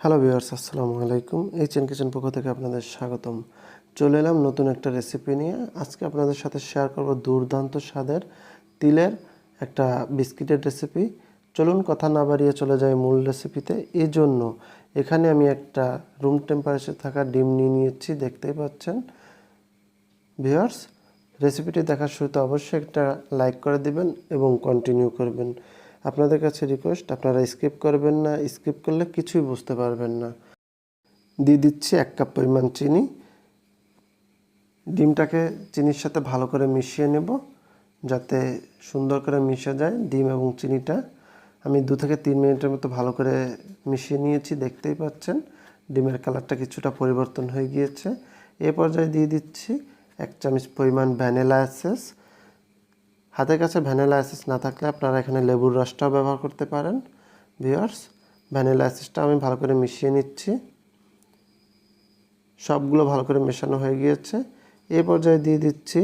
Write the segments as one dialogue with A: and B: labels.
A: Hello viewers আসসালামু আলাইকুম এই চেন কিচেন পক্ষ থেকে আপনাদের স্বাগতম। চলে এলাম নতুন একটা রেসিপি নিয়ে। আজকে আপনাদের সাথে শেয়ার করব দুর্দান্ত স্বাদের তিলের একটা বিস্কিটের রেসিপি চলুন কথা না বাড়িয়ে চলে যায় মূল রেসিপিতে এই জন্য এখানে আমি একটা রুম টেম্পারেচার থাকা ডিম নিয়ে নিয়েছি, দেখতেই পাচ্ছেন। ভিউয়ার্স রেসিপিটি দেখার শুরুতে অবশ্যই একটা লাইক করে দিবেন এবং কন্টিনিউ করবেন। আপনাদের কাছে রিকোয়েস্ট আপনারা স্কিপ করবেন না স্কিপ করলে কিছুই বুঝতে পারবেন না। দিয়ে দিচ্ছি এক কাপ পরিমাণ চিনি। ডিমটাকে চিনির সাথে ভালো করে মিশিয়ে নেব, যাতে সুন্দর করে মিশে যায় ডিম এবং চিনিটা। আমি দু থেকে তিন মিনিটের মতো ভালো করে মিশিয়ে নিয়েছি, দেখতেই পাচ্ছেন। ডিমের কালারটা কিছুটা পরিবর্তন হয়ে গিয়েছে। এ পর্যায়ে দিয়ে দিচ্ছি এক চামচ পরিমাণ ভ্যানিলা এসেস হাতের কাছে ভ্যানিলা অ্যাসেস না থাকলে আপনারা এখানে লেবুর রসটাও ব্যবহার করতে পারেন ভিওয়ার্স ভ্যানিলা অ্যাসেসটা আমি ভালো করে মিশিয়ে নিচ্ছি। সবগুলো ভালো করে মেশানো হয়ে গিয়েছে। এ পর্যায়ে দিয়ে দিচ্ছি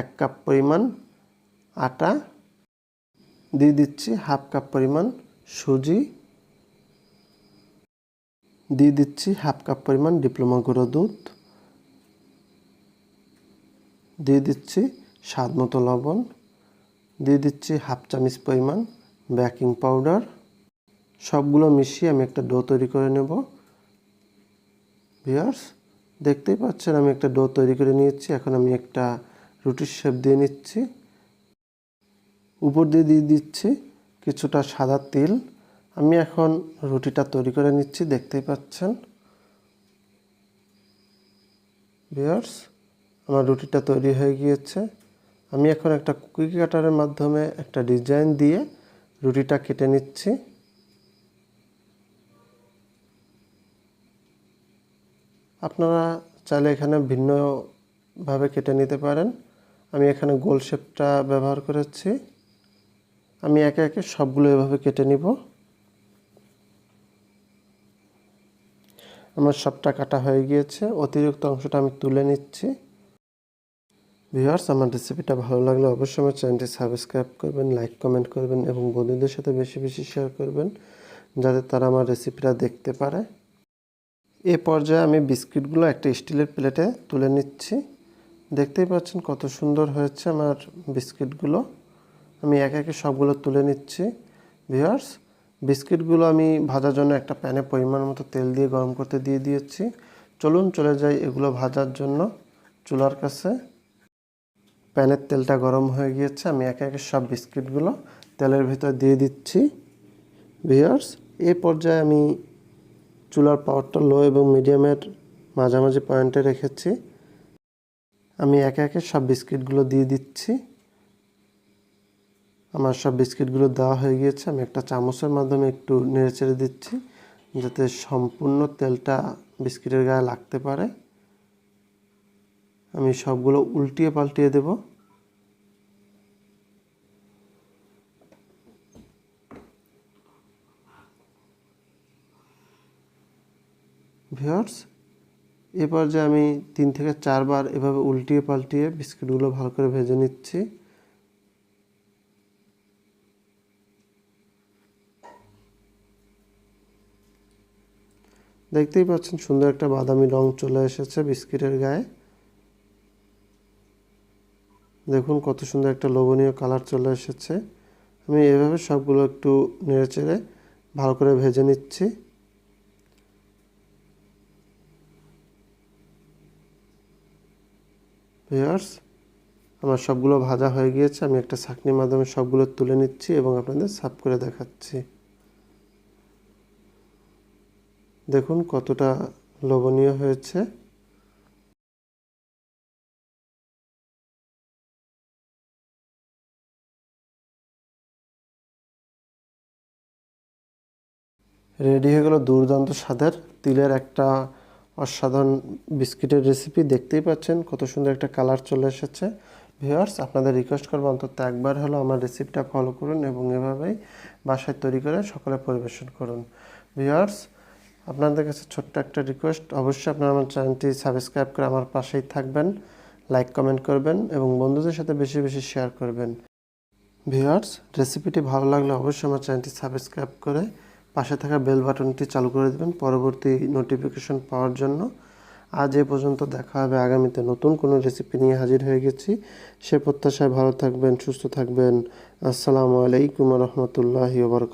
A: এক কাপ পরিমাণ আটা, দিয়ে দিচ্ছি হাফ কাপ পরিমাণ সুজি, দিয়ে দিচ্ছি হাফ কাপ পরিমাণ ডিপ্লোমা গুঁড়ো দুধ, দিয়ে দিচ্ছি স্বাদ মতো লবণ। দিয়ে দিচ্ছি হাফ চামচ পরিমাণ বেকিং পাউডার। সবগুলো মিশিয়ে আমি একটা ডো তৈরি করে নেব। ভিয়ার্স দেখতেই পাচ্ছেন আমি একটা ডো তৈরি করে নিয়েছি। এখন আমি একটা রুটির শেপ দিয়ে নিচ্ছি। উপর দিয়ে দিয়ে দিচ্ছি কিছুটা সাদা তিল। আমি এখন রুটিটা তৈরি করে নিচ্ছি, দেখতেই পাচ্ছেন। ভিয়ার্স আমার রুটিটা তৈরি হয়ে গিয়েছে। আমি এখন একটা কুকি কাটারের মাধ্যমে একটা ডিজাইন দিয়ে রুটিটা কেটে নিচ্ছি। আপনারা চাইলে এখানে ভিন্নভাবে কেটে নিতে পারেন। আমি এখানে গোল শেপটা ব্যবহার করেছি। আমি একে একে সবগুলো এভাবে কেটে নিব। আমার সবটা কাটা হয়ে গিয়েছে। অতিরিক্ত অংশটা আমি তুলে নিচ্ছি। ভিউয়ার্স আমার রেসিপিটা ভালো লাগলে অবশ্যই আমার চ্যানেলটি সাবস্ক্রাইব করবেন লাইক কমেন্ট করবেন এবং বন্ধুদের সাথে বেশি বেশি শেয়ার করবেন, যাতে তারা আমার রেসিপিটা দেখতে পারে। এ পর্যায়ে আমি বিস্কিটগুলো একটা স্টিলের প্লেটে তুলে নিচ্ছি। দেখতেই পাচ্ছেন কত সুন্দর হয়েছে আমার বিস্কিটগুলো। আমি একে একে সবগুলো তুলে নিচ্ছি। ভিউয়ার্স বিস্কিটগুলো আমি ভাজার জন্য একটা প্যানে পরিমাণ মতো তেল দিয়ে গরম করতে দিয়ে দিয়েছি। চলুন চলে যাই এগুলো ভাজার জন্য চুলার কাছে। প্যানের তেলটা গরম হয়ে গিয়েছে, আমি একে একে সব বিস্কিটগুলো তেলের ভিতর দিয়ে দিচ্ছি। ভিওর্স এ পর্যায়ে আমি চুলার পাওয়ারটা লো এবং মিডিয়ামের মাঝামাঝি পয়েন্টে রেখেছি। আমি একে একে সব বিস্কিটগুলো দিয়ে দিচ্ছি। আমার সব বিস্কিটগুলো দেওয়া হয়ে গিয়েছে, আমি একটা চামচের মাধ্যমে একটু নেড়ে চেড়ে দিচ্ছি, যাতে সম্পূর্ণ তেলটা বিস্কিটের গায়ে লাগতে পারে। আমি সবগুলো উল্টিয়ে পাল্টিয়ে দেব। ভিওর্স এরপর যে আমি তিন থেকে চারবার এভাবে উল্টিয়ে পাল্টিয়ে বিস্কিটগুলো ভালো করে ভেজে নিচ্ছি। দেখতেই পাচ্ছেন সুন্দর একটা বাদামি রং চলে এসেছে বিস্কিটের গায়ে। দেখুন কত সুন্দর একটা লোভনীয় কালার চলে এসেছে। আমি এভাবে সবগুলো একটু নেড়ে চেড়ে ভালো করে ভেজে নিচ্ছি। ভিয়ার্স আমার সবগুলো ভাজা হয়ে গিয়েছে। আমি একটা ছাকনির মাধ্যমে সবগুলো তুলে নিচ্ছি এবং আপনাদের সাফ করে দেখাচ্ছি। দেখুন কতটা লোভনীয় হয়েছে। রেডি হয়ে গেল দুর্দান্ত স্বাদের তিলের একটা অসাধারণ বিস্কিটের রেসিপি দেখতেই পাচ্ছেন কত সুন্দর একটা কালার চলে এসেছে। ভিওয়ার্স আপনাদের রিকোয়েস্ট করব অন্তত একবার হলো আমার রেসিপিটা ফলো করুন এবং এভাবেই বাসায় তৈরি করে সকলে পরিবেশন করুন। ভিওয়ার্স আপনাদের কাছে ছোট্ট একটা রিকোয়েস্ট অবশ্যই আপনারা আমার চ্যানেলটি সাবস্ক্রাইব করে আমার পাশেই থাকবেন লাইক কমেন্ট করবেন এবং বন্ধুদের সাথে বেশি বেশি শেয়ার করবেন। ভিউয়ার্স রেসিপিটি ভালো লাগলে অবশ্যই আমার চ্যানেলটি সাবস্ক্রাইব করে পাশে থাকা বেল বাটনটি চালু করে দেবেন পরবর্তী নোটিফিকেশন পাওয়ার জন্য। আজ এ পর্যন্ত দেখা হবে আগামীতে নতুন কোনো রেসিপি নিয়ে হাজির হয়ে গেছি। সে প্রত্যাশায় ভালো থাকবেন, সুস্থ থাকবেন। আসসালামু আলাইকুম রহমতুল্লাহ ওবরক